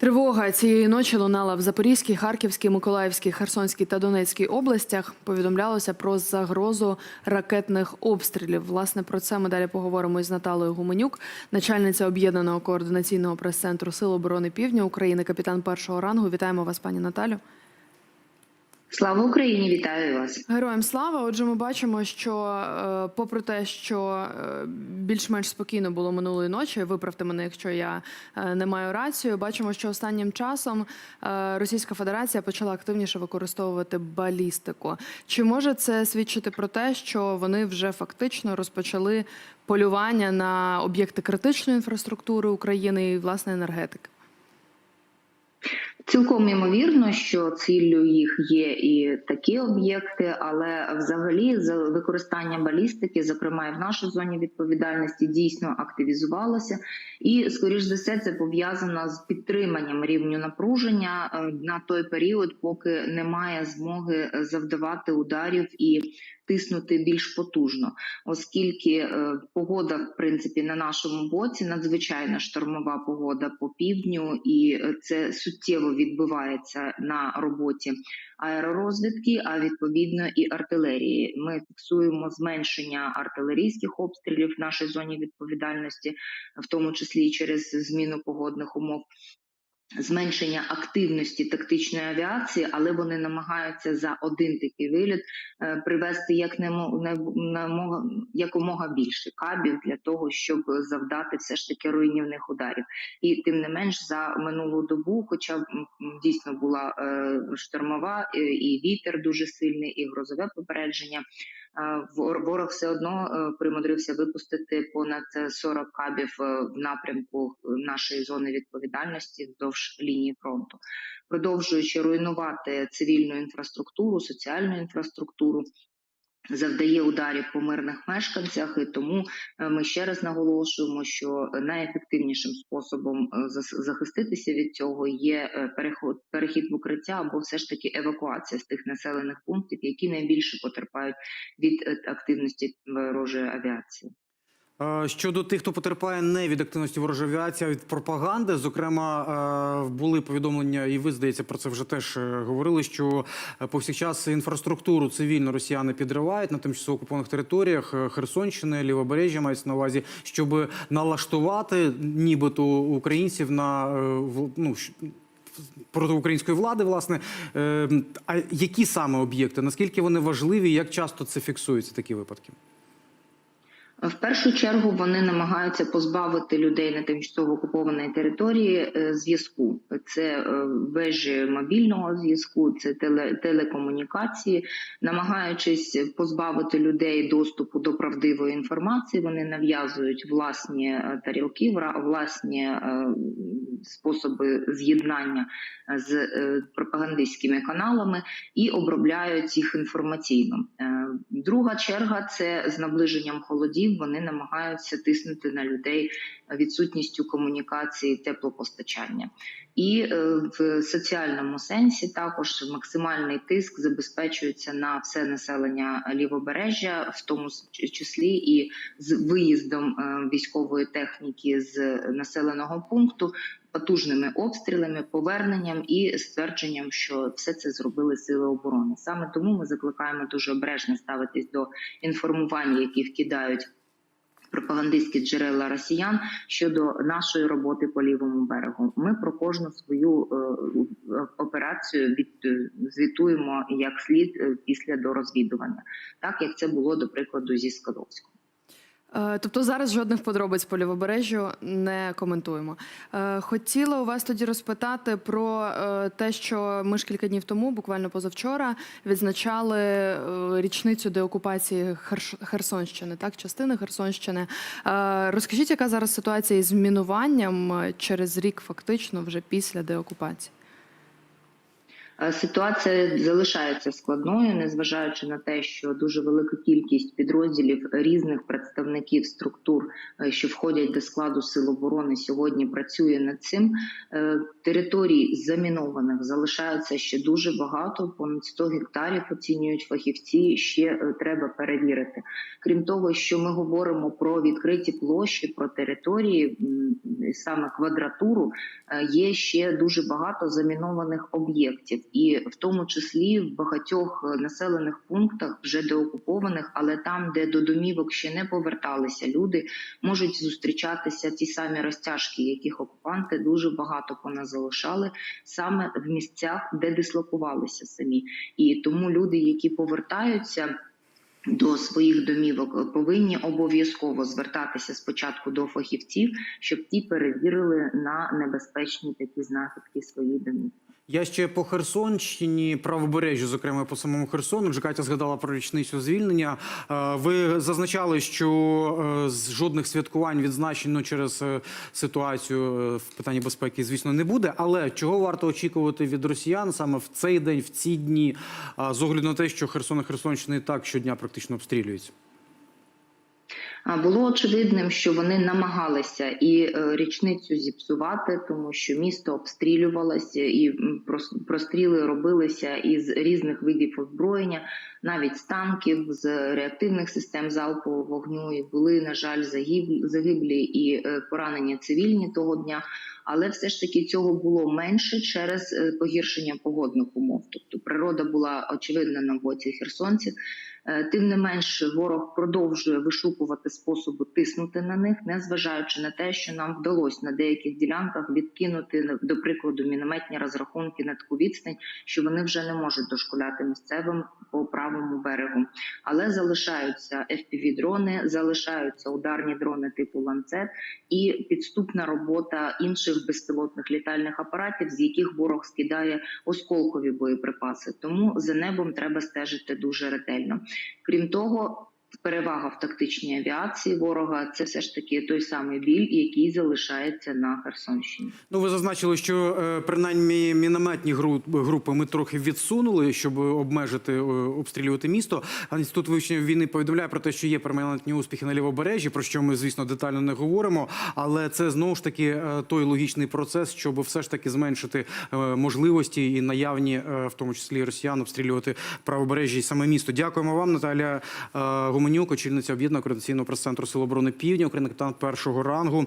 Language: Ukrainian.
Тривога цієї ночі лунала в Запорізькій, Харківській, Миколаївській, Херсонській та Донецькій областях. Повідомлялося про загрозу ракетних обстрілів. Власне, про це ми далі поговоримо із Наталою Гуменюк, начальниця об'єднаного координаційного прес-центру Сил оборони Півдня України, капітан першого рангу. Вітаємо вас, пані Наталю. Слава Україні! Вітаю вас! Героям слава. Отже, ми бачимо, що е, попри те, що е, більш-менш спокійно було минулої ночі, виправте мене, якщо я е, не маю рацію. Бачимо, що останнім часом Російська Федерація почала активніше використовувати балістику. Чи може це свідчити про те, що вони вже фактично розпочали полювання на об'єкти критичної інфраструктури України і власне енергетики? Цілком імовірно, що ціллю їх є і такі об'єкти, але взагалі за використання балістики, зокрема і в нашій зоні відповідальності, дійсно активізувалося, і скоріш за все це пов'язано з підтриманням рівню напруження е, на той період, поки немає змоги завдавати ударів і тиснути більш потужно, оскільки е, погода, в принципі, на нашому боці надзвичайно штормова погода по півдню, і е, це суттєво відбувається на роботі аеророзвідки, а відповідно і артилерії. Ми фіксуємо зменшення артилерійських обстрілів в нашій зоні відповідальності, в тому числі і через зміну погодних умов. Зменшення активності тактичної авіації, але вони намагаються за один такий виліт е, привести як якомога більше кабів для того, щоб завдати все ж таки руйнівних ударів. І тим не менш за минулу добу, хоча дійсно була е, штормова і вітер дуже сильний, і грозове попередження. Е, Ворог все одно е, примудрився випустити понад е, 40 кабів е, в напрямку нашої зони відповідальності вздовж лінії фронту, продовжуючи руйнувати цивільну інфраструктуру, соціальну інфраструктуру. Завдає ударів по мирних мешканцях, і тому е, ми ще раз наголошуємо, що найефективнішим способом е, захиститися від цього є е, переход перехід в укриття або все ж таки евакуація з тих населених пунктів, які найбільше потерпають від активності ворожої авіації. Е, Щодо тих, хто потерпає не від активності ворожої авіації, а від пропаганди, зокрема, е, були повідомлення, і ви здається про це вже теж е, говорили. Що повсякчас інфраструктуру цивільно росіяни підривають на тимчасово окупованих територіях Херсонщини, Лівобережжя мається на увазі, щоб налаштувати нібито українців на ну, проти української влади, власне. А які саме об'єкти? Наскільки вони важливі? Як часто це фіксується такі випадки? В першу чергу вони намагаються позбавити людей на тимчасово окупованій території е, зв'язку. Це е, вежі мобільного зв'язку, це теле, телекомунікації, намагаючись позбавити людей доступу до правдивої інформації, вони нав'язують власні е, тарілки, власні способи з'єднання з пропагандистськими каналами і обробляють їх інформаційно. Друга черга це з наближенням холодів. Вони намагаються тиснути на людей відсутністю комунікації, теплопостачання. І е, в соціальному сенсі також максимальний тиск забезпечується на все населення лівобережжя, в тому числі і з виїздом е, військової техніки з населеного пункту. Потужними обстрілами, поверненням і ствердженням, що все це зробили сили оборони. Саме тому ми закликаємо дуже обережно ставитись до інформування, які вкидають пропагандистські джерела росіян щодо нашої роботи по лівому берегу. Ми про кожну свою е, операцію від е, звітуємо як слід е, після дорозвідування, так як це було до прикладу зі Скадовського. Е, Тобто зараз жодних подробиць по лівобережжю не коментуємо. Е, Хотіла у вас тоді розпитати про е, те, що ми ж кілька днів тому, буквально позавчора, відзначали річницю деокупації Херсонщини, так, частини Херсонщини. Розкажіть, яка зараз ситуація із мінуванням через рік, фактично, вже після деокупації? Е, Ситуація залишається складною, незважаючи на те, що дуже велика кількість підрозділів різних представників структур, е, що входять до складу сил оборони, сьогодні працює над цим. Е, Територій замінованих залишається ще дуже багато. Понад 100 гектарів оцінюють фахівці. Ще треба перевірити. Крім того, що ми говоримо про відкриті площі, про території, саме квадратуру, є ще дуже багато замінованих об'єктів, і в тому числі в багатьох е, населених пунктах, вже деокупованих, але там, де до домівок ще не поверталися люди, можуть зустрічатися ті самі розтяжки, яких окупанти дуже багато поназалишали саме в місцях, де дислокувалися самі. І тому люди, які повертаються. До своїх домівок повинні обов'язково звертатися спочатку до фахівців, щоб ті перевірили на небезпечні такі знахідки свої домівки. Я ще по Херсонщині, правобережжю, зокрема по самому Херсону. Вже Катя згадала про річницю звільнення. Е, Ви зазначали, що е, з жодних святкувань відзначень ну, через е, ситуацію в питанні безпеки, звісно, не буде. Але чого варто очікувати від росіян саме в цей день, в ці дні, з огляду на те, що Херсон і Херсонщина і так щодня практично обстрілюються? Було очевидним, що вони намагалися і е, річницю зіпсувати, тому що місто обстрілювалося, і простріли робилися із різних видів озброєння, навіть з танків, з реактивних систем залпового вогню. І були, на жаль, загиб- загиблі і е, поранені цивільні того дня. Але все ж таки цього було менше через е, погіршення погодних умов. Тобто природа була очевидно на боці херсонців. Тим не менш, ворог продовжує вишукувати способи тиснути на них, незважаючи на те, що нам вдалося на деяких ділянках відкинути до прикладу мінометні розрахунки на таку відстань, що вони вже не можуть дошкуляти місцевим по правому берегу. Але залишаються fpv дрони залишаються ударні дрони типу ланцет і підступна робота інших безпілотних літальних апаратів, з яких ворог скидає осколкові боєприпаси. Тому за небом треба стежити дуже ретельно. Крім того, перевага в тактичній авіації ворога це все ж таки той самий біль, який залишається на Херсонщині. Ну, ви зазначили, що е, принаймні мінометні гру- групи ми трохи відсунули, щоб обмежити е, обстрілювати місто. А інститут вивчення війни повідомляє про те, що є перманентні успіхи на лівобережжі, про що ми, звісно, детально не говоримо. Але це знову ж таки е, той логічний процес, щоб все ж таки зменшити можливості і наявні, в тому числі росіян, обстрілювати правобережжя і саме місто. Дякуємо вам, Наталія е, Гуменюк, очільниця об'єднаного координаційного прес-центру Сил оборони Півдня, Україна капітан першого рангу.